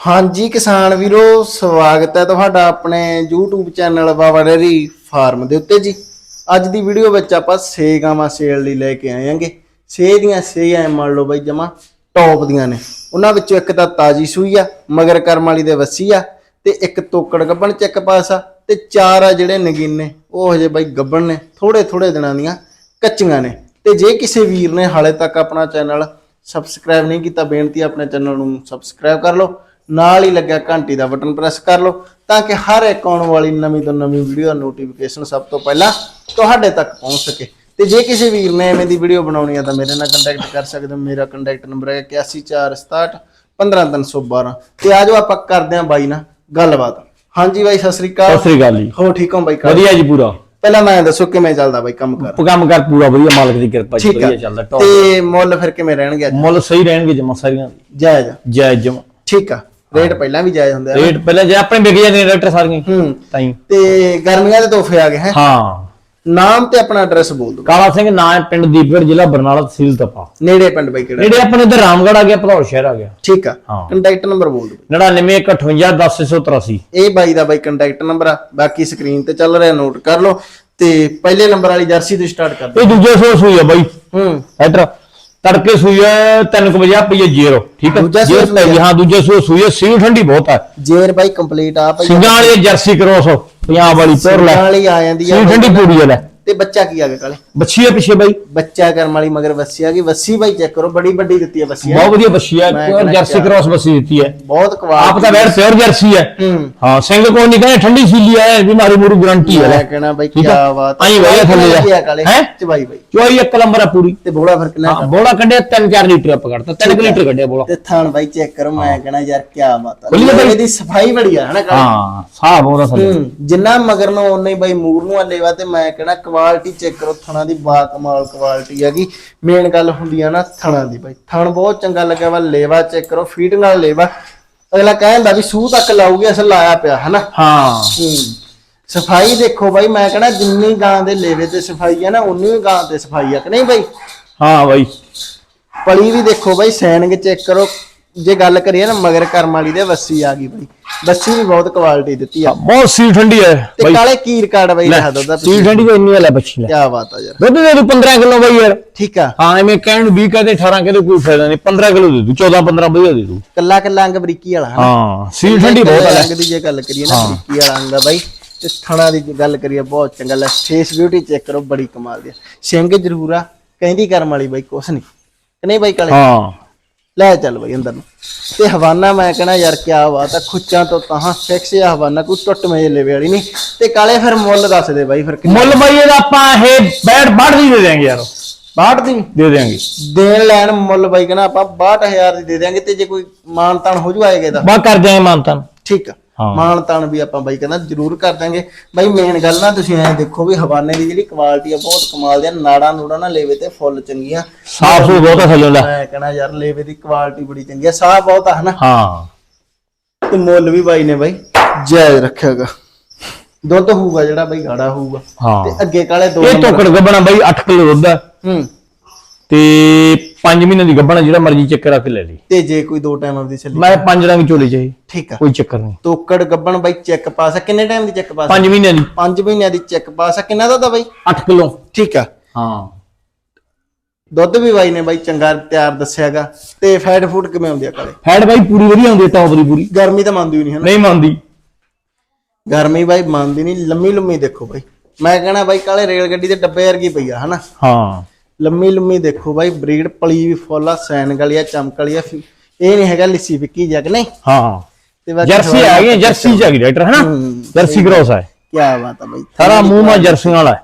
ਹਾਂਜੀ ਕਿਸਾਨ ਵੀਰੋ, ਸਵਾਗਤ ਹੈ ਤੁਹਾਡਾ ਆਪਣੇ YouTube channel Baba dairy farm ਦੇ ਉੱਤੇ ਜੀ। ਅੱਜ ਦੀ ਵੀਡੀਓ ਵਿੱਚ ਆਪਾਂ ਛੇ ਗਾਵਾਂ ਸੇਲ ਲਈ ਲੈ ਕੇ ਆਏ ਆਂਗੇ ਛੇ ਦੀਆਂ ਛੇ ਐ ਮੰਨ ਲਓ ਬਾਈ ਜਮਾ ਟੌਪ ਦੀਆਂ ਨੇ। ਉਹਨਾਂ ਵਿੱਚੋਂ ਇੱਕ ਤਾਂ ਤਾਜੀ ਸੂਈ ਆ, ਮਗਰ ਕਰਮ ਵਾਲੀ ਦੇ ਵੱਸੀ ਆ, ਤੇ ਇੱਕ ਤੋਕੜ ਗੱਬਣ ਚ ਇੱਕ ਆ, ਤੇ ਚਾਰ ਆ ਜਿਹੜੇ ਨਗੀਨ ਨੇ ਉਹ ਹਜੇ ਬਾਈ ਗੱਬਣ ਨੇ ਥੋੜੇ ਥੋੜੇ ਦਿਨਾਂ ਦੀਆਂ ਕੱਚੀਆਂ ਨੇ। ਤੇ ਜੇ ਕਿਸੇ ਵੀਰ ਨੇ ਹਾਲੇ ਤੱਕ ਆਪਣਾ ਚੈਨਲ ਸਬਸਕ੍ਰਾਈਬ ਨਹੀਂ ਕੀਤਾ, ਬੇਨਤੀ ਆਪਣੇ ਚੈਨਲ ਨੂੰ ਸਬਸਕ੍ਰਾਈਬ ਕਰ ਲਓ। ਨਾਲ ਹੀ ਲੱਗਿਆ ਘੰਟੀ ਦਾ ਬਟਨ ਪ੍ਰੈਸ ਕਰ ਲਓ ਤਾਂ ਕਿ ਹਰ ਇੱਕ ਆਉਣ ਵਾਲੀ ਨਵੀਂ ਤੋਂ ਨਵੀਂ ਵੀਡੀਓ ਦਾ ਨੋਟੀਫਿਕੇਸ਼ਨ ਸਭ ਤੋਂ ਪਹਿਲਾਂ ਤੁਹਾਡੇ ਤੱਕ ਪਹੁੰਚ ਸਕੇ। ਤੇ ਜੇ ਕਿਸੇ ਵੀਰ ਨੇ ਐਵੇਂ ਦੀ ਵੀਡੀਓ ਬਣਾਉਣੀ ਹੈ ਤਾਂ ਮੇਰੇ ਨਾਲ ਕੰਟੈਕਟ ਕਰ ਸਕਦੇ ਹੋ। ਮੇਰਾ ਕੰਟੈਕਟ ਨੰਬਰ ਹੈ 8146 15312 ਤੇ ਆਜੋ ਆਪਾਂ ਕਰਦੇ ਹਾਂ ਬਾਈ ਨਾਲ ਗੱਲਬਾਤ। ਹਾਂਜੀ ਬਾਈ ਸਤਿ ਸ੍ਰੀ ਅਕਾਲ। ਸਤਿ ਸ੍ਰੀ ਅਕਾਲ ਜੀ। ਹੋ ਠੀਕ ਹੋ ਬਾਈ ਘਰ? ਵਧੀਆ ਜੀ ਪੂਰਾ। ਪਹਿਲਾਂ ਮੈਂ ਦੱਸੋ ਕਿਵੇਂ ਚੱਲਦਾ ਬਾਈ ਕੰਮ ਕਰ? ਕੰਮ ਕਰ ਪੂਰਾ ਵਧੀਆ ਮਾਲਕ ਦੀ ਕਿਰਪਾ ਜੀ ਠੀਕ ਵਧੀਆ ਚੱਲਦਾ ਟੌਪ ਤੇ ਮੁੱਲ ਫਿਰ ਕਿਵੇਂ ਰਹਿਣਗੇ ਅੱਜ? ਮੁੱਲ ਸਹੀ ਰਹਿਣਗੇ ਜਮਾ ਸਾਰੀਆਂ। ਦੇ। ਜਾਇਜ਼ ਆ। ਜਾਇਜ਼ ਜਮਾ। ਠੀਕ ਆ। ਰੇਟ ਪਹਿਲਾਂ ਵੀ ਜਾਇਜ਼ ਹੁੰਦੇ ਆ ਰੇਟ ਪਹਿਲਾਂ ਜੇ ਆਪਣੇ ਵਿਕ ਜਾਂਦੇ ਨੇ ਡਾਕਟਰ ਸਾਰੀਆਂ। ਹੀ। ਹੂੰ ਤਾਈ। ਤੇ ਗਰਮੀਆਂ ਦੇ ਤੋਹਫੇ ਆ ਗਏ ਹੈ? ਹਾਂ। ਨਾਮ ਤੇ ਆਪਣਾ ਐਡਰੈਸ ਬੋਲ ਦਿਓ। ਕਾਲਾ ਸਿੰਘ ਨਾਂ ਹੈ ਪਿੰਡ ਦੀਪਗੜ ਜ਼ਿਲ੍ਹਾ ਬਰਨਾਲਾ ਤਹਿਸੀਲ ਤਪਾ। ਨੇੜੇ ਪਿੰਡ ਬਾਈ ਕਿਹੜਾ? ਨੇੜੇ ਆਪਣੇ ਇੱਧਰ ਰਾਮਗੜ ਆ ਗਿਆ ਭਦੌੜ ਸ਼ਹਿਰ ਆ ਗਿਆ। ਠੀਕ ਆ। ਹਾਂ। ਕੰਟੈਕਟ ਨੰਬਰ ਬੋਲ ਦਿਓ। 9915810183 ਇਹ ਬਾਈ ਦਾ ਬਾਈ ਕੰਟੈਕਟ ਨੰਬਰ ਆ। ਬਾਕੀ ਸਕਰੀਨ ਤੇ ਚੱਲ ਰਿਹਾ ਨੋਟ ਕਰ ਲਓ। ਤੇ ਪਹਿਲੇ ਨੰਬਰ ਵਾਲੀ ਜਰਸੀ ਤੋਂ ਸਟਾਰਟ ਕਰ ਦਿਓ ਇਹ ਦੂਜੇ ਸੋ ਸੂਈ ਆ ਬਾਈ। ਹੂੰ। ਡਾਕਟਰ ਤੜਕੇ ਸੂਈ ਹੈ 3 ਵਜੇ ਪਈਏ ਜੀਰੋ ਠੀਕ ਹੈ? ਦੂਜਾ ਜੀਰੋ ਸੂਈ ਆ। ਹਾਂ। ਦੂਜੇ ਸੂਈ ਹੈ ਸੀਲ ਠੰਡੀ ਬਹੁਤ ਹੈ ਜੇਰ ਬਾਈ ਕੰਪਲੀਟ ਆ ਭਾਈ। ਸਿੰਘਾਂ ਵਾਲੀ ਜਰਸੀ ਕ੍ਰੋਸ ਪੰਜਾਬ ਵਾਲੀ ਪਿਓਰ ਲੈ। ਵਾਲੀ ਆ ਜਾਂਦੀ ਆ। ਸੀਲ ਠੰਡੀ ਪੂਰੀ ਹੈ ਲੈ। ਤੇ ਬੱਚਾ ਕੀ ਆ ਗਿਆ ਕਾਲੇ? ਬੱਚੀ ਹੈ ਪਿੱਛੇ ਬਾਈ। ਬੱਚਾ ਕਰਮ ਵਾਲੀ ਮਗਰ ਵੱਸੀ ਆ ਗਈ। ਵੱਸੀ ਬਾਈ ਚੈੱਕ ਕਰੋ ਬੜੀ ਵੱਡੀ ਦਿੱਤੀ ਆ ਵੱਸੀ ਬਹੁਤ ਵਧੀਆ ਹੈ ਮੈਂ ਪਿਓਰ ਕਹਿੰਦਾ ਜਰਸੀ ਕ੍ਰੋਸ ਬੱਸੀ ਦਿੱਤੀ ਹੈ ਬਹੁਤ ਕਵਾਲ ਆਪ ਤਾਂ ਵੈਰ ਪਿਓਰ ਜਰਸੀ ਹੈ ਹੂੰ। ਹਾਂ ਸਿੰਘ ਕੋ ਨਹੀਂ ਕਹਿੰਦੇ ਠੰਡੀ ਸੀਲੀ ਹੈ ਬਿਮਾਰੀ ਮੂਰੂ ਗਰੰਟੀ ਹੈ ਮੈਂ ਲੈ ਕਹਿਣਾ ਬਾਈ ਕੀ ਠੀਕ ਆ। ਬਾਤ ਆਈਂ ਵਧੀਆ ਥੱਲੇ ਜਾ। ਕੀ ਆ ਕਾਲੇ? ਹੈਂ? ਚਬਾਈ ਬਾਈ। ਚੋਈ ਇੱਕ ਨੰਬਰ ਹੈ ਪੂਰੀ। ਤੇ ਬੋੜਾ ਫ਼ਰਕ ਨਾ ਹਾਂ ਬੋੜਾ ਕੱਢਿਆ 3-4 ਲੀਟਰ ਆਪ ਕੱਢਤਾ। 3 ਲੀਟਰ ਕੱਢਿਆ ਬੋੜਾ। ਤੇ ਥਾਣ ਬਾਈ ਚੈੱਕ ਕਰੋ ਮੈਂ ਕਹਿਣਾ ਯਾਰ ਕੀ ਬਾਤ ਆ। ਖੁੱਲੀ ਆ ਬਾਈ। ਇਹਦੀ ਸਫ਼ਾਈ ਬੜੀ ਆ ਹਨਾ ਕਾਲੇ? ਹਾਂ ਸਾਹ ਬਹੁਤਾ ਥੱਲੇ। ਹੂੰ ਜਿੰਨਾ ਮਗਰ ਨੂੰ ਉਨਾ ਹੀ ਬਾਈ ਮੂਰ ਨੂੰ ਹੱਲੇਵਾ ਤੇ ਮੈਂ ਕਹਿਣਾ ਕੁਆਲਿਟੀ ਚੈੱਕ ਕਰੋ ਥਣਾ ਦੀ ਬਾ ਕਮਾਲ ਕੁਆਲਿਟੀ ਹੈਗੀ। ਮੇਨ ਗੱਲ ਹੁੰਦੀ ਆ ਨਾ ਥਣਾ ਦੀ ਬਾਈ। ਥਣ ਬਹੁਤ ਚੰਗਾ ਲੱਗਿਆ ਵਾ ਲੇਵਾ ਚੈੱਕ ਕਰੋ ਫੀਡ ਨਾਲ ਲੇਵਾ। ਅਗਲਾ ਕਹਿੰਦਾ ਵੀ ਸੂਹ ਤੱਕ ਲਾਊਗੀ ਅਸਲ ਲਾਇਆ ਪਿਆ ਹਨਾ? ਹਾਂ। ਹੂੰ। ਸਫ਼ਾਈ ਦੇਖੋ ਬਾਈ ਮੈਂ ਕਹਿਣਾ ਜਿੰਨੀ ਗਾਂ ਦੇ ਲੇਵੇ ਤੇ ਸਫ਼ਾਈ ਆ ਨਾ ਉਨੀ ਹੀ ਗਾਂ ਤੇ ਸਫ਼ਾਈ ਆ ਕਿ ਨਹੀਂ ਬਾਈ? ਹਾਂ ਬਾਈ। ਪਲੀ ਵੀ ਦੇਖੋ ਬਾਈ ਸੈਨਿੰਗ ਚੈੱਕ ਕਰੋ ਜੇ ਗੱਲ ਕਰੀਏ ਨਾ ਮਗਰ ਕਰਮ ਵਾਲੀ ਦੇ ਵੱਸੀ ਆ ਗਈ ਬਾਈ। ਵੱਸੀ ਵੀ ਬਹੁਤ ਕੁਆਲਿਟੀ ਦਿੱਤੀ ਆ। ਬਹੁਤ ਸੀਲ ਠੰਡੀ ਹੈ ਤੇ ਬਾਈ। ਕਾਲੇ ਕੀਰ ਕਾਰਡ ਬਾਈ ਲਿਖਾ ਦੋ ਦਾ ਸੀਲ ਠੰਡੀ ਕੋਈ ਇੰਨੀ ਲੈ ਬੱਚੀ ਲੈ। ਕੀ ਬਾਤ ਆ ਯਾਰ। ਦੁੱਧ ਦੇ ਦੂ 15 ਕਿਲੋ ਬਾਈ ਯਾਰ। ਠੀਕ ਆ। ਹਾਂ ਐਵੇਂ ਕਹਿਣ ਨੂੰ 20 ਕਹਦੇ 18 ਕਹਦੇ ਕੋਈ ਫਾਇਦਾ ਨਹੀਂ। 15 ਕਿਲੋ ਦੇ ਦੂ 14 15 ਵਧੀਆ ਦੇ ਦੂ। ਕੱਲਾ ਕੱਲਾ ਅੰਗ ਬਰੀਕੀ ਵਾਲਾ ਹਾਂ ਸੀਲ ਠੰਡੀ ਬਹੁਤ ਹੈ ਅੰਗ ਦੀ ਜੇ ਗੱਲ ਕਰੀਏ ਨਾ ਬਰੀਕੀ ਵਾਲਾ ਅੰਗ ਆ ਬਾਈ। ਤੇ ਥਣਾ ਦੀ ਗੱਲ ਕਰੀਏ ਬਹੁਤ ਚੰਗਾ ਲੈ। ਫੇਸ ਬਿਊਟੀ ਚੈੱਕ ਕਰੋ ਬੜੀ ਕਮਾਲ ਦੀ ਆ। ਸਿੰਘ ਜ਼ਰੂਰ ਆ ਕਹਿੰਦੀ ਕਰਮ ਵਾਲੀ ਬਾਈ ਕੁਛ ਨਹੀਂ। ਨਹੀਂ ਬਾਈ ਕਾਲੇ? ਹਾਂ। ਲੈ ਚੱਲ ਬਾਈ ਅੰਦਰ ਨੂੰ। ਤੇ ਹਵਾਨਾ ਮੈਂ ਕਹਣਾ ਯਾਰ ਕੀ ਬਾਤ ਆ ਖੁੱਚਾਂ ਤੋਂ ਤਾਂ ਫਿਕਸ ਆ ਹਵਾਨਾ ਕੋਈ ਟੁੱਟ ਮੇ ਲੈਵੇ ਵਾਲੀ ਨਹੀਂ। ਤੇ ਕਾਲੇ ਫਿਰ ਮੁੱਲ ਦੱਸ ਦੇ ਬਾਈ ਫਿਰ ਕਿੰਨਾ। ਮੁੱਲ ਬਾਈ ਇਹਦਾ ਆਪਾਂ ਇਹ ਬੈਟ ਬਾੜ ਦੀ ਦੇ ਦਿਆਂਗੇ ਯਾਰ। 62 ਦੀ? ਦੇ ਦਿਆਂਗੇ। ਦੇਣ ਲੈਣ ਮੁੱਲ ਬਾਈ ਕਹਣਾ ਆਪਾਂ 62000 ਦੀ ਦੇ ਦਿਆਂਗੇ ਤੇ ਜੇ ਕੋਈ ਮਾਨ ਤਾਨ ਹੋ ਜੂ ਆਏਗਾ ਤਾਂ ਬਾ ਕਰ ਜਾਏ ਮਾਨਤਨ। ਠੀਕ ਆ। ਮਾਨ ਤਾਨ ਵੀ ਆਪਾਂ ਬਾਈ ਕਹਿੰਦਾ ਜ਼ਰੂਰ ਕਰ ਦਾਂਗੇ ਬਾਈ ਮੇਨ ਗੱਲ ਨਾ ਤੁਸੀਂ ਐਂ ਦੇਖੋ ਵੀ ਹਵਾਨੇ ਦੀ ਜਿਹੜੀ ਕੁਆਲਿਟੀ ਆ ਬਹੁਤ ਕਮਾਲ ਦੀ ਆ। ਨਾੜਾ ਨੂੜਾ ਨਾ ਲੇਵੇ ਤੇ ਫੁੱਲ ਚੰਗੀਆਂ। ਸਾਫ਼ ਸੂ ਬਹੁਤ ਥੱਲੇ ਲੈ ਮੈਂ ਕਹਣਾ ਯਾਰ ਲੇਵੇ ਦੀ ਕੁਆਲਿਟੀ ਬੜੀ ਚੰਗੀ ਆ। ਸਾਹ ਬਹੁਤ ਆ ਹਨਾ? ਹਾਂ। ਤੇ ਮੁੱਲ ਵੀ ਬਾਈ ਨੇ ਬਾਈ। ਜਾਇਜ਼ ਰੱਖਿਆਗਾ ਦੁੱਧ ਹੋਊਗਾ ਜਿਹੜਾ ਬਾਈ ਗਾੜਾ ਹੋਊਗਾ। ਹਾਂ। ਤੇ ਅੱਗੇ ਕਾਲੇ ਦੋ ਇਹ ਨੰਬਰ। ਟੋਕੜ ਗੱਬਣਾ ਬਾਈ 8 ਕਿਲੋ ਦੁੱਧ ਹੈ ਹੂੰ। ਤੇ 5 ਮਹੀਨੇ ਦੀ ਗੱਬਣਾ ਜਿਹੜਾ ਮਰਜ਼ੀ ਚੱਕ ਰੱਖ ਲੈ ਲਈ। ਤੇ ਜੇ ਕੋਈ ਦੋ ਟਾਈਮ ਆਪਦੀ ਚੱਲੀ ਮੈਂ ਪੰਜ ਰੰਗ ਚੋਲੀ ਚਾਹੀ ਠੀਕ ਆ। ਕੋਈ ਚੱਕਰ ਨਹੀਂ। ਤੋਕੜ ਗੱਬਣ ਬਾਈ ਚੈੱਕ ਪਾਸ ਆ। ਕਿੰਨੇ ਟਾਈਮ ਦੀ ਚੈੱਕ ਪਾਸ 5 ਮਹੀਨੇ ਦੀ। 5 ਮਹੀਨਿਆਂ ਦੀ ਚੈੱਕ ਪਾਸ ਆ। ਕਿੰਨਾ ਦਾ ਦਾ ਬਾਈ? 8 ਕਿਲੋ। ਠੀਕ ਆ। ਹਾਂ। ਦੁੱਧ ਵੀ ਬਾਈ ਨੇ ਬਾਈ ਚੰਗਾ ਤਿਆਰ ਦੱਸਿਆਗਾ ਤੇ ਫੈਟ ਫੂਡ ਕਿਵੇਂ ਆਉਂਦੀ ਆ ਕਾਲੇ? ਫੈਟ ਬਾਈ ਪੂਰੀ ਵਧੀਆ ਹੈ ਟੌਪ ਦੀ ਪੂਰੀ। ਗਰਮੀ ਤਾਂ ਮੰਨਦੀ ਨਹੀਂ ਹੈ ਨਹੀਂ ਮੰਨਦੀ। ਗਰਮੀ ਬਾਈ ਮੰਨਦੀ ਨਹੀਂ ਲੰਮੀ ਲੰਮੀ ਦੇਖੋ ਬਾਈ। ਮੈਂ ਕਹਣਾ ਬਾਈ ਕਾਲੇ ਰੇਲ ਗੱਡੀ ਦੇ ਡੱਬੇ ਵਰਗੀ ਪਈ ਆ ਹਨਾ? ਹਾਂ। ਲੰਮੀ ਲੰਮੀ ਦੇਖੋ ਬਾਈ ਬਰੀਡ ਪਲੀ ਵੀ ਫੁੱਲ ਆ ਸੈਨ ਵਾਲੀ ਆ ਚਮਕ ਵਾਲੀ ਆ ਫਿ- ਇਹ ਨਹੀਂ ਹੈਗਾ ਲਿੱਸੀ ਫਿੱਕੀ ਜਗ ਨਹੀਂ? ਹਾਂ। ਤੇ ਬਾਕੀ ਜਰਸੀ ਆ ਗਈ ਜਰਸੀ ਆ ਗਈ ਡਾਕਟਰ ਹੈ ਨਾ? ਜਰਸੀ ਕ੍ਰੋਸ ਹੈ ਕੀ ਬਾਤ ਆ ਬਾਈ ਸਾਰਾ ਮੂੰਹ ਮਾ ਜਰਸੀਆਂ ਵਾਲਾ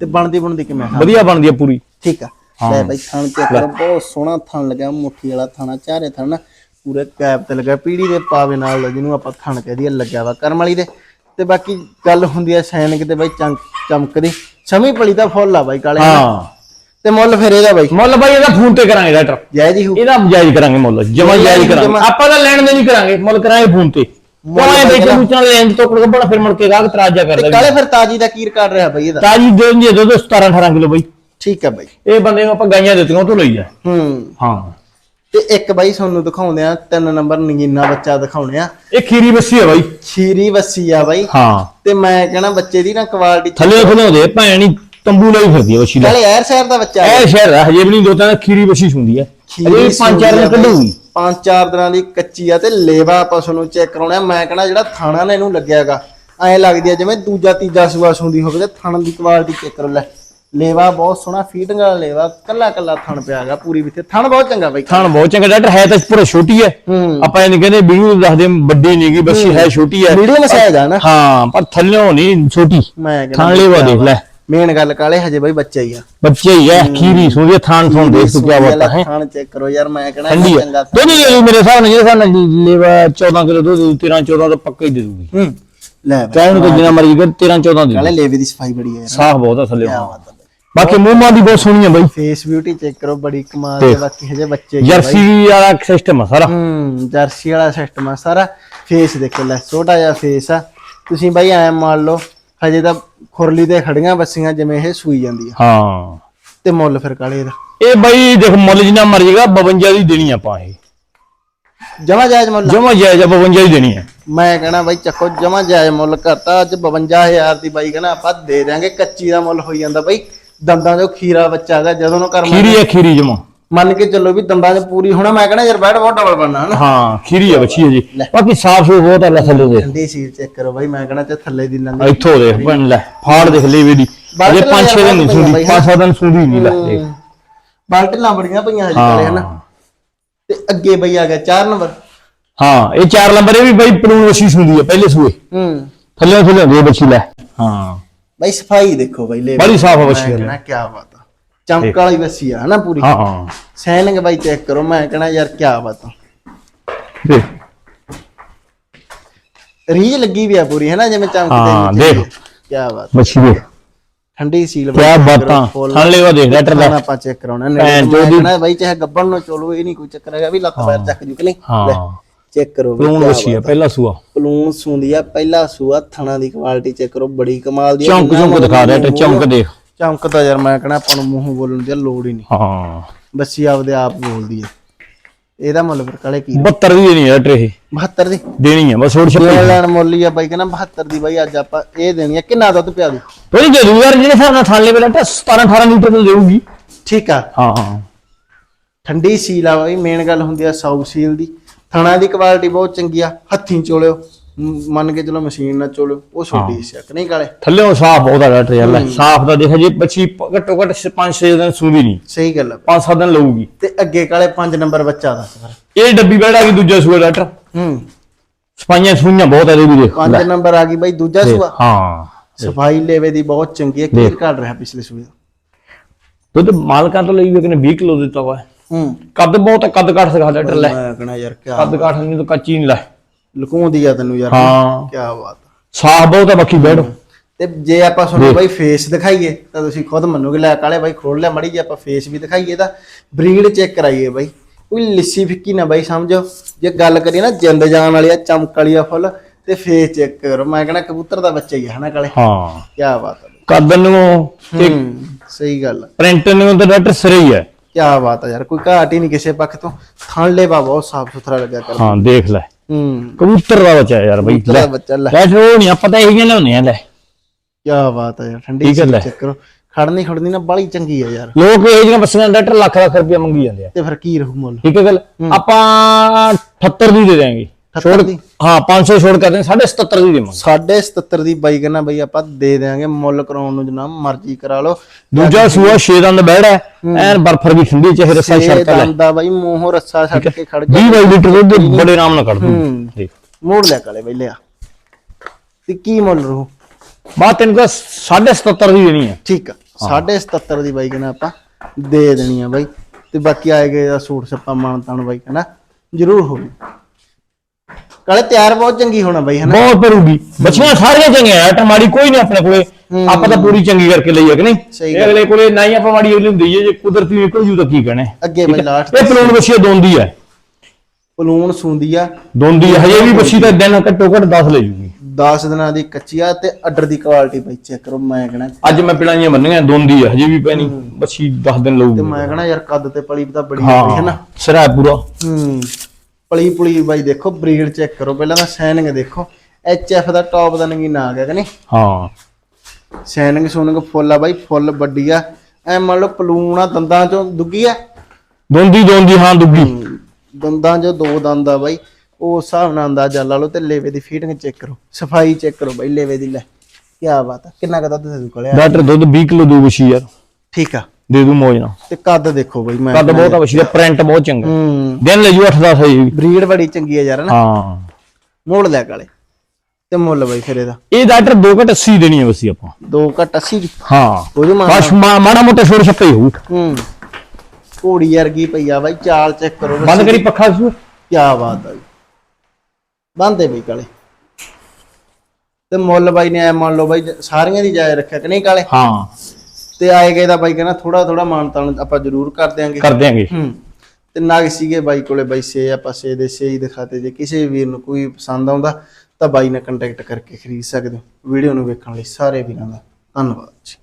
ਤੇ ਬਣਦੀ ਬਣਦੀ ਕਿਵੇਂ ਵਧੀਆ ਬਣਦੀ ਹੈ ਪੂਰੀ। ਠੀਕ ਆ। ਲੈ ਬਾਈ ਥਣ ਚੈੱਕ ਕਰੋ ਬਹੁਤ ਸੋਹਣਾ ਥਣ ਲੱਗਾ ਮੁੱਠੀ ਵਾਲਾ ਥਣਾ ਚਾਰੇ ਥਣ ਪੂਰੇ ਕੈਪ ਤੇ ਲੱਗਾ ਪੀੜੀ ਦੇ ਪਾਵੇ ਨਾਲ ਜਿਹਨੂੰ ਆਪਾਂ ਥਣ ਕਹਦੀ ਲੱਗਿਆ ਵਾ ਕਰਮ ਵਾਲੀ ਦੇ। ਤੇ ਬਾਕੀ ਗੱਲ ਹੁੰਦੀ ਆ ਸੈਨਿਕ ਤੇ ਬਾਈ ਚਮਕ ਚਮਕਦੀ ਸਮੀ ਪਲੀ ਦਾ ਫੁੱਲ ਆ ਬਾਈ ਕਾਲੇ ਹਾਂ। ਤੇ ਮੁੱਲ ਫਿਰ ਇਹਦਾ ਬਾਈ। ਮੁੱਲ ਬਾਈ ਇਹਦਾ ਫੋਨ ਤੇ ਕਰਾਂਗੇ ਡਾਕਟਰ। ਜੈ ਜੀ ਹੋ ਇਹਦਾ ਜਾਇਜ਼ ਕਰਾਂਗੇ ਮੁੱਲ ਜਮਾ ਜਾਇਜ਼ ਕਰਾਂਗੇ। ਆਪਾਂ ਤਾਂ ਲੈਣ ਦੇ ਨਹੀਂ ਕਰਾਂਗੇ ਮੁੱਲ ਕਰਾਂਗੇ ਫੋਨ ਤੇ। ਕੋਲੇ ਬੈਠੇ ਮੁੱਚਾਂ ਲੈਣ ਤੋਂ ਕੋਲ ਬੜਾ ਫਿਰ ਮੁੜ ਕੇ ਗਾਹਕ ਤਰਾਜਾ ਤੇ ਕਰਦਾ ਕਾਲੇ ਫਿਰ ਤਾਜੀ ਦਾ ਕੀਰ ਕੱਢ ਰਿਹਾ ਬਾਈ ਇਹਦਾ? ਤਾਜੀ ਦੇ ਦੇ ਦੋ 17 18 ਕਿਲੋ ਬਾਈ। ਠੀਕ ਆ ਬਾਈ। ਇਹ ਬੰਦੇ ਨੂੰ ਆਪਾਂ ਗਾਈਆਂ ਦਿੱਤੀਆਂ ਉਹ ਤੋਂ ਲਈ ਆ। ਹੂੰ। ਹਾਂ। ਤੇ ਇੱਕ ਬਾਈ ਤੁਹਾਨੂੰ ਦਿਖਾਉਂਦੇ ਆ ਤਿੰਨ ਨੰਬਰ ਨਗੀਨਾ ਬੱਚਾ ਦਿਖਾਉਣੇ ਆ। ਇਹ ਖੀਰੀ ਬੱਸੀ ਆ ਬਾਈ। ਖੀਰੀ ਵੱਸੀ ਆ ਬਾਈ। ਹਾਂ। ਤੇ ਮੈਂ ਕਹਿਣਾ ਬੱਚੇ ਦੀ ਨਾ ਕੁਆਲਿਟੀ ਥੱਲੇ ਖਲੋਦੇ ਭੈਣ ਹੀ ਤੰਬੂ ਲਈ ਫਿਰਦੀ ਬੱਸੀ ਦਾ ਨਾਲੇ ਐਰ ਸ਼ਹਿਰ ਦਾ ਬੱਚਾ ਇਹ ਸ਼ਹਿਰ ਆ ਹਜੇ ਵੀ ਨਹੀਂ ਦੋ ਤਾਂ ਖੀਰੀ ਬੱਸੀ ਹੁੰਦੀ ਆ। ਅਜੇ ਪੰਜ ਚਾਰ ਦਿਨ ਕੱਢੂਗੀ। ਪੰਜ ਚਾਰ ਦਿਨਾਂ ਦੀ ਕੱਚੀ ਆ ਤੇ ਲੇਵਾ ਪਸ਼ੂ ਨੂੰ ਚੈੱਕ ਕਰਾਉਣਾ ਮੈਂ ਕਹਿਣਾ ਜਿਹੜਾ ਥਾਣਾ ਨੇ ਇਹਨੂੰ ਲੱਗਿਆਗਾ ਐਂ ਲੱਗਦੀ ਆ ਜਿਵੇਂ ਦੂਜਾ ਤੀਜਾ ਸੂਆ ਸੁੰਦੀ ਹੋਵੇ ਤੇ ਥਣ ਦੀ ਕੁਆਲਿਟੀ ਚੈੱਕ ਕਰੋ। ਲੈ ਲੇਵਾ ਬਹੁਤ ਸੋਹਣਾ ਫੀਟਿੰਗ ਵਾਲਾ ਲੇਵਾ ਕੱਲਾ ਕੱਲਾ ਥਣ ਪਿਆਗਾ ਪੂਰੀ ਵਿੱਥੇ ਥਣ ਬਹੁਤ ਚੰਗਾ ਬਾਈ। ਖਾਣ ਬਹੁਤ ਚੰਗਾ ਡਾਕਟਰ ਹੈ ਤਾਂ ਪੂਰਾ ਛੋਟੀ ਹੈ ਹੂੰ। ਆਪਾਂ ਇਹ ਨਹੀਂ ਕਹਿੰਦੇ ਵੀਡੀਓ ਦੱਸਦੇ ਵੱਡੀ ਨਹੀਂਗੀ ਬੱਸੀ ਹੈ। ਛੋਟੀ ਹੈ ਮੀਡੀਅਮ ਸਾਈਜ਼ ਆ ਨਾ। ਹਾਂ ਪਰ ਥੱਲੇ ਨਹੀਂ ਛੋਟੀ। ਮੈਂ ਥਾਣ ਲੈਵਾ ਦੇਖ ਲੈ। ਮੇਨ ਗੱਲ ਕਾਲੇ ਹਜੇ ਬਾਈ ਬੱਚਾ ਹੀ ਆ। ਬੱਚੇ ਹੀ ਹੈ। ਖੀਰੀ ਸੁਣਦੇ ਥਾਣ ਥੋਂ ਦੇਖ ਤੂੰ ਕੀ ਬਤਾ ਹੈ? ਥਣ ਚੈੱਕ ਕਰੋ ਯਾਰ ਮੈਂ ਕਹਿਣਾ ਠੰਡੀ ਹੈ ਚੰਗਾ ਦੁੱਧ ਦੇ ਮੇਰੇ ਹਿਸਾਬ ਨਾਲ ਜਿਹੜੇ ਨਾਲ ਲੇਵਾ 14 ਕਿਲੋ ਦੁੱਧ 13 14 ਤਾਂ ਪੱਕਾ ਹੀ ਦੇ ਦੂਗੀ। ਹੂੰ। ਲੈ ਬਾਈ। ਤਾਂ ਜਿੰਨਾ ਮਰਜ਼ੀ ਕਰ 13 14 ਦੇ ਕਾਲੇ ਦੂ। ਲੇਵੇ ਦੀ ਸਫ਼ਾਈ ਬੜੀ ਹੈ ਯਾਰ। ਸਾਫ਼ ਬਹੁਤ ਆ ਥੱਲੇ। ਕਿਆ ਬਾਤ ਆ ਬਾਈ। ਬਾਕੀ ਮੂੰਹ ਮਾਂ ਦੀ ਬਹੁਤ ਸੋਹਣੀ ਆ ਬਾਈ। ਫੇਸ ਬਿਊਟੀ ਚੈੱਕ ਕਰੋ ਬੜੀ ਕਮਾਲ ਦੇ ਦੇਖ। ਬਾਕੀ ਹਜੇ ਬੱਚੇ ਹੀ ਆ ਬਾਈ। ਜਰਸੀ ਵਾਲਾ ਸਿਸਟਮ ਆ ਸਾਰਾ। ਹੂੰ ਜਰਸੀ ਵਾਲਾ ਸਿਸਟਮ ਆ ਸਾਰਾ। ਫੇਸ ਦੇਖੋ ਲੈ ਛੋਟਾ ਜਿਹਾ ਫੇਸ ਆ। ਤੁਸੀਂ ਬਾਈ ਐ ਮੰਨ ਲਓ ਹਜੇ ਤਾਂ ਖੁਰਲੀ ਤੇ ਖੜੀਆਂ ਬੱਸੀਆਂ ਜਿਵੇਂ ਇਹ ਸੂਈ ਜਾਂਦੀ ਆ। ਹਾਂ। ਤੇ ਮੁੱਲ ਫਿਰ ਕਾਲੇ ਦਾ। ਇਹ ਬਾਈ ਦੇਖ ਮੁੱਲ ਜਿੰਨਾ ਮਰਜੀਗਾ 52 ਦੀ ਦੇਣੀ ਆਪਾਂ ਇਹ। ਜਮਾ ਜਾਇਜ਼ ਮੁੱਲ। ਜਮਾ ਜਾਇਜ਼ ਆ 52 ਦੀ ਦੇਣੀ ਹੈ ਮੈਂ ਕਹਣਾ ਬਾਈ ਚੱਕੋ ਜਮਾ ਜਾਇਜ਼ ਮੁੱਲ ਕਰਤਾ। ਅੱਜ 52000 ਦੀ ਬਾਈ ਕਹਿੰਦਾ ਆਪਾਂ ਦੇ ਦਿਆਂਗੇ ਕੱਚੀ ਦਾ ਮੁੱਲ ਹੋਈ ਜਾਂਦਾ ਬਾਈ। ਦੰਦਾਂ ਚੋਂ ਖੀਰਾ ਬੱਚਾ ਹੈਗਾ ਜਦੋਂ ਨੂੰ ਕਰਮ ਖੀਰੀ ਹੈ ਖੀਰੀ ਜਮਾ। ਮੰਨ ਕੇ ਚੱਲੋ ਵੀ ਦੰਦਾਂ 'ਚ ਪੂਰੀ ਹੋਣਾ ਮੈਂ ਕਹਣਾ ਯਾਰ ਬੈਠ ਬਹੁਤ ਡਬਲ ਬਣਨਾ ਹਨਾ? ਹਾਂ ਖੀਰੀ ਹੈ ਬੱਚੀ ਹੈ ਜੀ ਬਾਕੀ ਸਾਫ਼ ਸੁਥਰਾ ਬਹੁਤ ਆ ਲੈ ਥੱਲੇ ਦੇ ਠੰਡੀ ਸੀਲ ਚੈੱਕ ਕਰੋ ਬਾਈ ਮੈਂ ਕਹਣਾ ਤੇ ਥੱਲੇ ਦੀ ਲੰਗ ਇੱਥੋਂ ਦੇਖ ਬਣ ਲੈ ਫਾੜ ਦੇਖ ਲੇਵੇ ਦੀ। ਬਾਕੀ ਅਜੇ 5-6 ਦਿਨ ਨਹੀਂ ਹਾਂ। 5-7 ਦਿਨ ਸੁੰਦੀ ਨਹੀਂ ਲੈ ਬਾਲਟੀਆਂ ਬੜੀਆਂ ਪਈਆਂ ਹਜੇ ਕਾਲੇ ਹਨਾ? ਤੇ ਅੱਗੇ ਬਈ ਆ ਗਿਆ 4 ਨੰਬਰ। ਹਾਂ ਇਹ 4 ਨੰਬਰ ਇਹ ਵੀ ਬਾਈ ਪਲੂਣ ਵਸੀ ਸੁੰਦੀ ਹੈ ਪਹਿਲੇ ਸੂਏ। ਹੂੰ। ਥੱਲੇ ਥੱਲੇ ਹੁੰਦੀ ਹੈ ਬੱਚੀ ਲੈ। ਹਾਂ। ਬਈ ਸਫ਼ਾਈ ਦੇਖੋ ਬਈ ਲੈ ਬੜੀ ਸਾਫ਼ ਆ ਹਲੇ। ਕਹਿਣਾ ਕੀ ਬਾਤ ਆ। ਚਮਕ ਵਾਲੀ ਵੱਛੀ ਆ ਹਨਾ ਪੂਰੀ? ਹਾਂ ਹਾਂ। ਸੈਨਿੰਗ ਬਾਈ ਚੈੱਕ ਕਰੋ ਮੈਂ ਕਹਣਾ ਯਾਰ ਕੀ ਬਾਤ ਆ। ਦੇਖ। ਰੀਜ ਲੱਗੀ ਵੀ ਆ ਪੂਰੀ ਹਨਾ ਜਿਵੇਂ ਹਾਂ, ਚਮਕਦੇ ਦੇਖ। ਕੀ ਬਾਤ ਬੱਚੀ ਦੇਖ। ਠੰਡੀ ਸੀਲ ਕਿਆ ਬਾਤਾਂ। ਥੱਲੇ ਵਾ ਦੇਖ ਲੈਟਰ ਖਾਣਾ ਆਪਾਂ ਚੈੱਕ ਕਰਾਉਣਾ ਦੀ- ਕਹਣਾ ਬਾਈ ਚਾਹੇ ਗੱਬਣ ਨੂੰ ਚੋਲੋ ਇਹ ਨਹੀਂ ਕੋਈ ਚੱਕਰ ਹੈਗਾ ਵੀ ਲੱਤ ਪੈਰ ਚੱਕ ਜੂ ਕਿ ਨਹੀਂ। ਹਾਂ। ਚੈੱਕ ਕਰੋ ਕਿਆ ਵਸੀ ਹੈ ਆ। ਪਹਿਲਾ ਸੂਆ। ਪਲੂਣ ਸੁੰਦੀ ਆ ਪਹਿਲਾ ਸੂਆ ਥਣਾ ਦੀ ਕੁਆਲਿਟੀ ਚੈੱਕ ਕਰੋ ਬੜੀ ਕਮਾਲ ਦੀ। ਚੌਂਕ ਚੌਂਕ ਦਿਖਾ ਰਿਹਾ ਚੌਂਕ ਦੇਖ। ਚਮਕਦਾ ਯਾਰ ਮੈਂ ਕਹਣਾ ਆਪਾਂ ਨੂੰ ਮੂੰਹੋਂ ਬੋਲਣ ਦੀ ਲੋੜ ਹੀ ਨਹੀਂ। ਹਾਂ। ਬੱਸੀ ਆਪਦੇ ਆਪ ਬੋਲਦੀ ਹੈ। ਇਹਦਾ ਮੁੱਲ ਫਿਰ ਕਾਲੇ ਕੀ 72 ਦੀ ਦੇਣੀ ਹੈ ਲੈਟਰ ਇਹ। 72 ਦੀ? ਦੇਣੀ ਹੈ ਬਸ ਹੋਰ ਛੱਪੀ ਲੈਣ ਮੁੱਲ ਹੀ ਆ ਬਾਈ ਕਹਿੰਦਾ 72 ਦੀ ਬਾਈ ਅੱਜ ਆਪਾਂ ਇਹ ਦੇਣੀ ਆ ਕਿੰਨਾ ਦੁੱਧ ਪਿਆ ਦੂ ਕੋਈ ਦੇ ਦੂ ਯਾਰ ਜਿਹੜੇ ਹਿਸਾਬ ਨਾਲ ਥਾਲੇ ਵੇਲੇ 17 18 ਲੀਟਰ ਤਾਂ ਦੇਊਗੀ। ਠੀਕ ਆ। ਹਾਂ ਹਾਂ। ਠੰਡੀ ਸੀਲ ਆ ਬਾਈ ਮੇਨ ਗੱਲ ਹੁੰਦੀ ਆ ਸਾਊ ਸੀਲ ਦੀ। ਥਣਾ ਦੀ ਕੁਆਲਿਟੀ ਬਹੁਤ ਚੰਗੀ ਆ ਹੱਥੀਂ ਚੋਲਿਓ। ਮੰਨ ਕੇ ਚਲੋ ਮਸ਼ੀਨ ਨਾਲ ਚੋਲਿਓ ਉਹ ਛੋਟੀ ਸਿੱਕ ਨਹੀਂ ਕਾਲੇ? ਥੱਲੇ ਸਾਫ਼ ਬਹੁਤ ਆ ਲੈਟਰ ਯਾਰ ਲੈ ਸਾਫ਼ ਦਾ ਦੇਖ ਜੇ ਬੱਚੀ ਪ- ਘੱਟੋ ਘੱਟ 5-6 ਦਿਨ ਸੂਦੀ ਨਹੀਂ। ਸਹੀ ਗੱਲ ਆ। 5-7 ਦਿਨ ਲਊਗੀ। ਤੇ ਅੱਗੇ ਕਾਲੇ 5 ਨੰਬਰ ਬੱਚਾ ਦੱਸ ਫਿਰ ਇਹ ਡੱਬੀ ਬੈਠਾ ਗਈ ਦੂਜਾ ਸੂਆ ਲੈਟਰ ਹੂੰ। ਸਪਾਈਆਂ ਸੂਈਆਂ ਬਹੁਤ ਆ ਇਹਦੇ ਵੀ ਦੇਖ 5 ਨੰਬਰ ਆ ਗਈ ਬਾਈ ਦੂਜਾ ਸੂਆ। ਹਾਂ ਸਫ਼ਾਈ ਲੇਵੇ ਦੀ ਬਹੁਤ ਚੰਗੀ ਹੈ ਕੀ ਘਟ ਰਿਹਾ ਪਿਛਲੇ ਸੂਏ? ਦੁੱਧ ਮਾਲਕਾਂ ਤੋਂ ਲਈ ਵੀ ਕਿਨੇ 20 ਕਿਲੋ ਦਿੱਤਾ ਵਾ। ਹੂੰ। ਕੱਦ ਬਹੁਤ ਆ, ਕੱਦ ਕਾਠ ਸਿਖਾ ਲੈਟਰ ਲੈ। ਮੈਂ ਕਹਣਾ ਯਾਰ ਕੀ ਕੱਦ ਨਹੀਂ ਤਾਂ ਕੱਚੀ ਨਹੀਂ ਲੈ। ਲੁਕਾਉਂਦੀ ਆ ਤੈਨੂੰ ਯਾਰ ਹਾਂ। ਕੀ ਬਾਤ ਆ। ਸਾਫ਼ ਬਹੁਤ ਆ ਬਾਕੀ ਬੈਠ। ਤੇ ਜੇ ਆਪਾਂ ਤੁਹਾਨੂੰ ਬਾਈ ਫੇਸ ਦਿਖਾਈਏ ਤਾਂ ਤੁਸੀਂ ਖੁਦ ਮੰਨੋਗੇ ਲੈ ਕਾਲੇ ਬਾਈ ਖੋਲ ਲਿਆ ਮੜੀ ਜੇ ਆਪਾਂ ਫੇਸ ਵੀ ਦਿਖਾਈਏ ਤਾਂ ਬਰੀਡ ਚੈੱਕ ਕਰਾਈਏ ਬਾਈ। ਕੋਈ ਲਿੱਸੀ ਫਿੱਕੀ ਨਾ ਬਾਈ ਸਮਝੋ। ਜੇ ਗੱਲ ਕਰੀਏ ਨਾ ਜਿੰਦ ਜਾਨ ਵਾਲੀ ਆ ਚਮਕ ਵਾਲੀ ਆ ਫੁੱਲ ਤੇ ਫੇਸ ਚੈੱਕ ਕਰੋ। ਮੈਂ ਕਹਿੰਦਾ ਕਬੂਤਰ ਦਾ ਬੱਚਾ ਹੀ ਆ ਹਨਾ ਕਾਲੇ? ਹਾਂ। ਕੀ ਬਾਤ ਆ। ਕੱਦ ਨੂੰ ਹੂੰ ਸਹੀ ਗੱਲ ਆ। ਪ੍ਰਿੰਟ ਨੂੰ ਤਾਂ ਲੈਟਰ ਸਿਰੇ ਹੀ ਹੈ ਕੀ ਬਾਤ ਆ ਯਾਰ ਕੋਈ ਘਾਟ ਹੀ ਨਹੀਂ ਕਿਸੇ ਪੱਖ ਤੋਂ। ਥਣ ਲੇਵਾ ਬਹੁਤ ਸਾਫ਼ ਸੁਥਰਾ ਲੱਗਿਆ ਕਰ ਹਾਂ ਦੇਖ ਲੈ। ਹੂੰ ਕਬੂਤਰ ਦਾ ਬੱਚਾ ਯਾਰ ਬਈ ਕਬੂਤਰ ਦਾ ਬੱਚਾ ਲੈ। ਲੈ ਉਹ ਨਹੀਂ ਆਪਾਂ ਤਾਂ ਇਹੀ ਜਿਹੇ ਲਿਆਉਂਦੇ ਆ ਲੈ। ਕੀ ਬਾਤ ਆ ਯਾਰ ਠੰਡੀ। ਚੈੱਕ ਕਰੋ। ਖੜਨੀ ਖੜਨੀ ਨਾ ਬਾਲੀ ਚੰਗੀ ਆ ਯਾਰ। ਲੋਕ ਇਹ ਜਿਹੀਆਂ ਬੱਸਾਂ ਦਾ ਲੱਖ ਲੱਖ ਰੁਪਏ ਮੰਗੀ ਜਾਂਦੇ ਆ। ਤੇ ਫਿਰ ਕੀ ਰਹੂ ਮੁੱਲ? ਠੀਕ ਹੈ ਗੱਲ? ਆਪਾਂ 78 ਦੀ ਦੇ ਦੇਾਂਗੇ 78 ਦੀ। ਹਾਂ 500 ਛੋੜ ਕਰਦੇ 77 ਦੀ ਦੇਵਾਂਗੇ ਸਾਢੇ 77 ਦੀ ਬਾਈ ਕਹਿੰਦਾ ਬਈ ਆਪਾਂ ਦੇ ਦੇਾਂਗੇ ਮੁੱਲ ਕਰਾਉਣ ਨੂੰ ਜਨਾਬ ਮਰਜ਼ੀ ਕਰਾ ਲਓ। ਦੂਜਾ ਸੂਆ 6 ਦੰਦ ਬਹਿੜਾ ਐਨ ਬਰਫਰ ਵੀ ਠੰਡੀ ਚਾਹੇ ਰਸਾ ਛੇ ਸ਼ਰਤ ਲੈ। ਦੰਦ ਦਾ ਬਾਈ ਮੂੰਹੋਂ ਰੱਸਾ ਛੱਡ ਕੇ ਖੜ ਗਿਆ। 20 ਬਾਈ ਲੀਟਰ ਦੁੱਧ ਬੜੇ ਆਰਾਮ ਨਾਲ ਕੱਢ ਦੂੰ ਦੇਖ। ਮੋੜ ਲਿਆ ਕਾਲੇ ਬਈ ਲਿਆ। ਤੇ ਕੀ ਮੁੱਲ ਰਹੂ? ਬਾਤ ਤੈਨੂੰ ਕਹ 77 ਦੀ ਦੇਣੀ ਹੈ। ਠੀਕ ਆ। ਸਾਢੇ 77 ਦੀ ਬਾਈ ਕਹਿੰਦਾ ਆਪਾਂ ਦੇ ਦੇਣੀ ਆ ਬਾਈ। ਤੇ ਬਾਕੀ ਆਏ ਗਏ ਦਾ ਸੂਟ ਸੱਪਾ ਮਾਨ ਤਾਨ ਬਾਈ ਕਹਿੰਦਾ ਜ਼ਰੂਰ ਹੋਊ। ਕਾਲੇ ਤਿਆਰ ਬਹੁਤ ਚੰਗੀ ਹੋਣਾ ਬਾਈ ਹਨਾ? ਬਹੁਤ ਭਰੂਗੀ। ਬੱਚੀਆਂ ਸਾਰੀਆਂ ਚੰਗੀਆਂ ਆ ਟਮਾੜੀ ਕੋਈ ਨਹੀਂ ਆਪਣੇ ਕੋਲੇ। ਆਪਾਂ ਤਾਂ ਪੂਰੀ ਚੰਗੀ ਕਰਕੇ ਲਈ ਆ ਕਿ ਨਹੀਂ? ਇਹ ਅਗਲੇ ਕੋਲੇ ਨਾ ਹੀ ਆਪਾਂ ਮਾੜੀ ਅਗਲੇ ਨੂੰ ਦਈਏ ਜੇ ਕੁਦਰਤੀ ਨਿਕਲ ਜੂ ਤਾਂ ਕੀ ਕਹਣੇ? ਅੱਗੇ ਬਾਈ ਲਾਸਟ ਇਹ ਪਲੂਣ ਬੱਚੀ ਦੋਂਦੀ ਹੈ ਪਲੂਣ ਸੁੰਦੀ ਆ। ਦੋਂਦੀ ਹੈ ਹਜੇ ਵੀ ਬੱਚੀ ਤਾਂ ਦਿਨ ਘੱਟੋ ਘੱਟ 10 ਲੈ ਜੂਗੀ। 10 ਦਿਨਾਂ ਦੀ ਕੱਚੀ ਆ ਤੇ ਅੱਡਰ ਦੀ ਕੁਆਲਿਟੀ ਬਈ ਚੈੱਕ ਕਰੋ ਮੈਂ ਕਹਣਾ। ਅੱਜ ਮੈਂ ਪਿਲਾਈਆਂ ਬੰਨੀਆਂ ਦੋਂਦੀ ਆ ਹਜੇ ਵੀ ਪੈਣੀ। ਬੱਸੀ 10 ਦਿਨ ਤੇ ਲਊਗੀ ਮੈਂ ਕਹਣਾ ਯਾਰ ਕੱਦ ਤੇ ਪਲੀ ਤਾਂ ਬੜੀ ਹੋਈ ਹੈ ਨਾ ਹਾਂ ਸਿਰਾ ਹੈ ਪੂਰਾ। ਹੂੰ। ਪਲੀ ਪੁਲੀ ਬਾਈ ਦੇਖੋ ਬਰੀਡ ਚੈੱਕ ਕਰੋ ਪਹਿਲਾਂ ਤਾਂ ਸ਼ਾਈਨਿੰਗ ਦੇਖੋ। ਐਚ ਐਫ ਦਾ ਟੌਪ ਦਾ ਨਗੀਨਾ ਆ ਗਿਆ ਕਿ ਨਹੀਂ? ਹਾਂ। ਸ਼ਾਈਨਿੰਗ ਸੋਨਿੰਗ ਫੁੱਲ ਆ ਬਾਈ ਫੁੱਲ ਵੱਡੀ ਆ ਐ ਮੰਨ ਲਓ ਪਲੂਣ ਆ ਦੰਦਾਂ ਚੋਂ ਦੁੱਗੀ ਆ? ਦੋਂਦੀ ਦੋਂਦੀ ਹਾਂ ਦੁੱਗੀ। ਦੰਦਾਂ ਚੋਂ ਦੋ ਦੰਦ ਆ ਬਾਈ। ਉਸ ਹਿਸਾਬ ਨਾਲ ਅੰਦਾਜ਼ਾ ਲਾ ਲਓ ਤੇ ਲੇਵੇ ਦੀ ਫੀਟਿੰਗ ਚੈੱਕ ਕਰੋ। ਸਫ਼ਾਈ ਚੈੱਕ ਕਰੋ ਬਾਈ ਲੇਵੇ ਦੀ ਲੈ। ਕੀ ਬਾਤ ਆ ਕਿੰਨਾ ਕਦਾ ਦੁੱਧ ਦੇ ਕੋਲੇ ਆ? ਡਾਕਟਰ ਦੁੱਧ 20 ਕਿਲੋ ਦੂ ਵਸ਼ੀ ਯਾਰ। ਠੀਕ ਆ। ਦੇ ਦੂ ਮੌਜ ਨਾਲ। ਤੇ ਕੱਦ ਦੇਖੋ ਬਾਈ ਮੈਂ ਕੱਦ ਬਹੁਤ ਆ। ਵਸ਼ੀ ਦਾ ਪ੍ਰਿੰਟ ਬਹੁਤ ਚੰਗਾ। ਹੂੰ। ਦਿਨ ਲੈ ਜੂ 8-10 ਹੈ ਜੀ ਬਰੀਡ ਬੜੀ ਚੰਗੀ ਆ ਯਾਰ ਨਾ? ਹਾਂ। ਮੋੜ ਲੈ ਕਾਲੇ ਤੇ ਮੁੱਲ ਬਾਈ ਫਿਰ ਇਹਦਾ। ਇਹ ਡਾਕਟਰ 2 ਘਟ 80 ਦੇਣੀ ਹੈ ਵਸੀ ਆਪਾਂ। ਦੋ ਘੱਟ 80 ਦੀ ਹਾਂ। ਉਹ ਜੋ ਬਸ ਮਾ- ਮਾੜਾ ਮੋਟਾ ਛੋੜ ਛੱਪੇ ਹੋਊ। ਹੂੰ। ਘੋੜੀ ਵਰਗੀ ਪਈ ਆ ਬਾਈ ਚਾਲ ਚੈੱਕ ਕਰੋ ਬੰਦ ਕਰੀ ਪੱਖਾ ਸੂ। ਕੀ ਬਾਤ ਆ ਜੀ। ਬੰਦੇ ਬਈ ਕਾਲੇ। ਤੇ ਮੁੱਲ ਬਾਈ ਨੇ ਐ ਮੰਨ ਲਓ ਬਾਈ ਸਾਰੀਆਂ ਦੀ ਜਾਇ ਰੱਖਿਆ ਕਿ ਨਹੀਂ ਕਾਲੇ? ਹਾਂ। ਤੇ ਆਏ ਗਏ ਦਾ ਬਾਈ ਕਹਿੰਦਾ ਥੋੜਾ ਥੋੜਾ ਮਾਨਤਾਨ ਆਪਾਂ ਜ਼ਰੂਰ ਕਰ ਦਿਆਂਗੇ। ਕਰ ਦਿਆਂਗੇ। ਹੂੰ। ਤੇ ਨਗ ਸੀਗੇ ਬਾਈ ਕੋਲੇ ਬਾਈ ਸੇ ਆਪਾਂ ਸੇ ਦੇ ਸੇ ਹੀ ਦਿਖਾਤੇ। ਜੇ ਕਿਸੇ ਵੀਰ ਨੂੰ ਕੋਈ ਪਸੰਦ ਆਉਂਦਾ ਤਾਂ ਬਾਈ ਨਾਲ ਕੰਟੈਕਟ ਕਰਕੇ ਖਰੀਦ ਸਕਦੇ ਹੋ। ਵੀਡੀਓ ਨੂੰ ਵੇਖਣ ਲਈ ਸਾਰੇ ਵੀਰਾਂ ਦਾ ਧੰਨਵਾਦ ਜੀ।